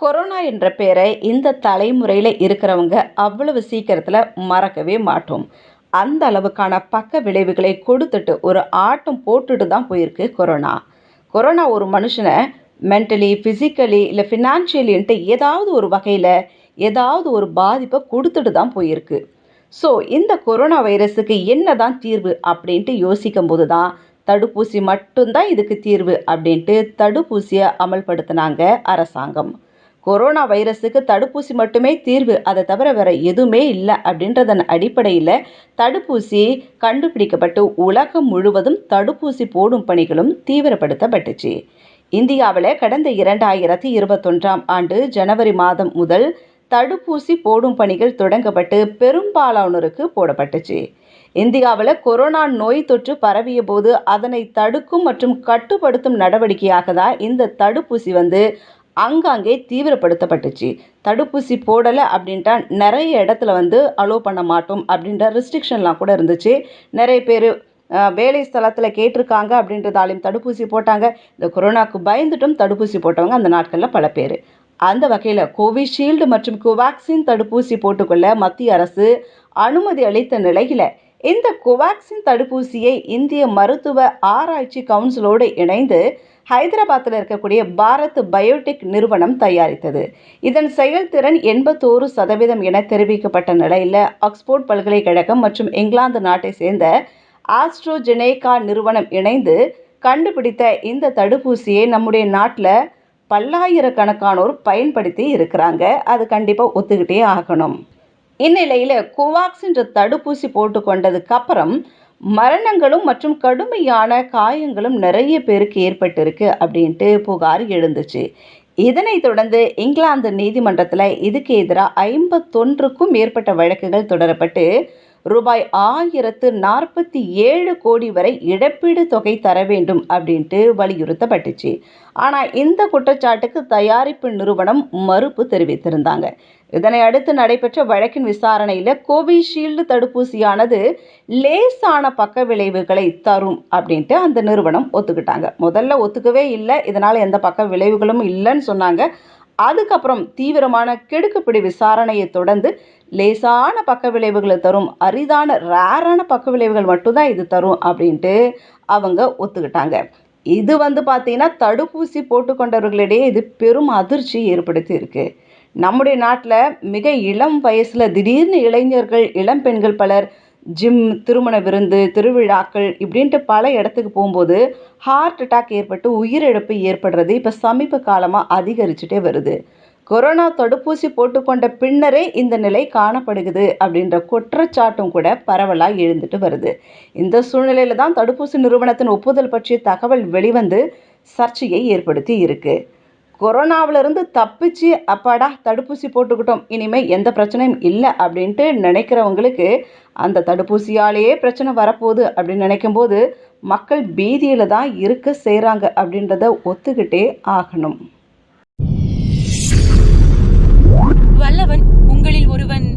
Corona என்ற பேரை இந்த தலைமுறையில் இருக்கிறவங்க அவ்வளவு சீக்கிரத்தில் மறக்கவே மாட்டோம். அந்த அளவுக்கான பக்க விளைவுகளை கொடுத்துட்டு ஒரு ஆட்டம் போட்டுட்டு தான் போயிருக்கு கொரோனா. கொரோனா ஒரு மனுஷனை மென்டலி ஃபிசிக்கலி இல்லை ஃபினான்ஷியலின்ட்டு ஏதாவது ஒரு வகையில் ஏதாவது ஒரு பாதிப்பை கொடுத்துட்டு தான் போயிருக்கு. ஸோ இந்த கொரோனா வைரஸுக்கு என்ன தான் தீர்வு அப்படின்ட்டு யோசிக்கும் போது தான் தடுப்பூசி மட்டும்தான் இதுக்கு தீர்வு அப்படின்ட்டு தடுப்பூசியை அமல்படுத்தினாங்க அரசாங்கம். கொரோனா வைரஸுக்கு தடுப்பூசி மட்டுமே தீர்வு அதை தவிர வேற எதுவுமே இல்லை அப்படின்றதன் அடிப்படையில் தடுப்பூசி கண்டுபிடிக்கப்பட்டு உலகம் முழுவதும் தடுப்பூசி போடும் பணிகளும் தீவிரப்படுத்தப்பட்டுச்சு. இந்தியாவில் கடந்த இரண்டாயிரத்தி இருபத்தொன்றாம் ஆண்டு ஜனவரி மாதம் முதல் தடுப்பூசி போடும் பணிகள் தொடங்கப்பட்டு பெரும்பாலானோருக்கு போடப்பட்டுச்சு. இந்தியாவில் கொரோனா நோய் தொற்று பரவிய போது அதனை தடுக்கும் மற்றும் கட்டுப்படுத்தும் நடவடிக்கையாக தான் இந்த தடுப்பூசி வந்து அங்காங்கே தீவிரப்படுத்தப்பட்டுச்சு. தடுப்பூசி போடலை அப்படின்ட்டா நிறைய இடத்துல வந்து அலோவ் பண்ண மாட்டோம் அப்படின்ற ரெஸ்ட்ரிக்ஷன்லாம் கூட இருந்துச்சு. நிறைய பேர் வேலை ஸ்தலத்தில் கேட்டிருக்காங்க அப்படின்றதாலையும் தடுப்பூசி போட்டாங்க. இந்த கொரோனாவுக்கு பயந்துட்டும் தடுப்பூசி போட்டவங்க அந்த நாட்களில் பல பேர். அந்த வகையில் கோவிஷீல்டு மற்றும் கோவேக்சின் தடுப்பூசி போட்டுக்கொள்ள மத்திய அரசு அனுமதி அளித்த நிலையில் இந்த கோவேக்சின் தடுப்பூசியை இந்திய மருத்துவ ஆராய்ச்சி கவுன்சிலோடு இணைந்து ஹைதராபாத்தில் இருக்கக்கூடிய பாரத் பயோடெக் நிறுவனம் தயாரித்தது. இதன் செயல்திறன் எண்பத்தோரு சதவீதம் என தெரிவிக்கப்பட்ட நிலையில் ஆக்ஸ்போர்ட் பல்கலைக்கழகம் மற்றும் இங்கிலாந்து நாட்டை சேர்ந்த ஆஸ்ட்ரோஜெனேகா நிறுவனம் இணைந்து கண்டுபிடித்த இந்த தடுப்பூசியை நம்முடைய நாட்டில் பல்லாயிரக்கணக்கானோர் பயன்படுத்தி இருக்கிறாங்க. அது கண்டிப்பாக ஒத்துக்கிட்டே ஆகணும். இந்நிலையில் கோவாக்சின்ற தடுப்பூசி போட்டு கொண்டதுக்கு அப்புறம் மரணங்களும் மற்றும் கடுமையான காயங்களும் நிறைய பேருக்கு ஏற்பட்டிருக்கு அப்படின்ட்டு புகார் எழுந்துச்சு. இதனைத் தொடர்ந்து இங்கிலாந்து நீதிமன்றத்தில் இதுக்கு எதிராக ஐம்பத்தொன்றுக்கும் மேற்பட்ட வழக்குகள் தொடரப்பட்டு ரூபாய் ஆயிரத்து நாற்பத்தி ஏழு கோடி வரை இழப்பீடு தொகை தர வேண்டும் அப்படின்ட்டு வலியுறுத்தப்பட்டுச்சு. ஆனால் இந்த குற்றச்சாட்டுக்கு தயாரிப்பு நிறுவனம் மறுப்பு தெரிவித்திருந்தாங்க. இதனை அடுத்து நடைபெற்ற வழக்கின் விசாரணையில் கோவிஷீல்டு தடுப்பூசியானது லேசான பக்க விளைவுகளை தரும் அப்படின்ட்டு அந்த நிறுவனம் ஒத்துக்கிட்டாங்க. முதல்ல ஒத்துக்கவே இல்லை. இதனால் எந்த பக்க விளைவுகளும் இல்லைன்னு சொன்னாங்க. அதுக்கப்புறம் தீவிரமான கெடுக்குப்பிடி விசாரணையை தொடர்ந்து லேசான பக்க விளைவுகளை தரும் அரிதான ரேரான பக்க விளைவுகள் மட்டும்தான் இது தரும் அப்படின்ட்டு அவங்க ஒத்துக்கிட்டாங்க. இது வந்து பார்த்தீங்கன்னா தடுப்பூசி போட்டுக்கொண்டவர்களிடையே இது பெரும் அதிர்ச்சி ஏற்படுத்தி இருக்குது நம்முடைய நாட்டில் மிக இளம் வயசில் திடீர்னு இளைஞர்கள் இளம் பெண்கள் பலர் ஜிம் திருமண விருந்து திருவிழாக்கள் இப்படின்ட்டு பல இடத்துக்கு போகும்போது ஹார்ட் அட்டாக் ஏற்பட்டு உயிரிழப்பு ஏற்படுறது இப்போ சமீப காலமாக அதிகரிச்சுட்டே வருது. கொரோனா தடுப்பூசி போட்டுக்கொண்ட பின்னரே இந்த நிலை காணப்படுகிறது அப்படின்ற குற்றச்சாட்டும் கூட பரவலாக எழுந்துட்டு வருது. இந்த சூழ்நிலையில் தான் தடுப்பூசி நிறுவனத்தின் ஒப்புதல் பற்றிய தகவல் வெளிவந்து சர்ச்சையை ஏற்படுத்தி இருக்குது கொரோனாவிலிருந்து தப்பிச்சு அப்பாடா தடுப்பூசி போட்டுக்கிட்டோம். இனிமேல் எந்த பிரச்சனையும் இல்லை அப்படின்ட்டு நினைக்கிறவங்களுக்கு அந்த தடுப்பூசியாலேயே பிரச்சனை வரப்போகுது அப்படின்னு நினைக்கும்போது மக்கள் பீதியில் தான் இருக்க செய்கிறாங்க அப்படின்றத ஒத்துக்கிட்டே ஆகணும். வல்லவன் உங்களில் ஒருவன்.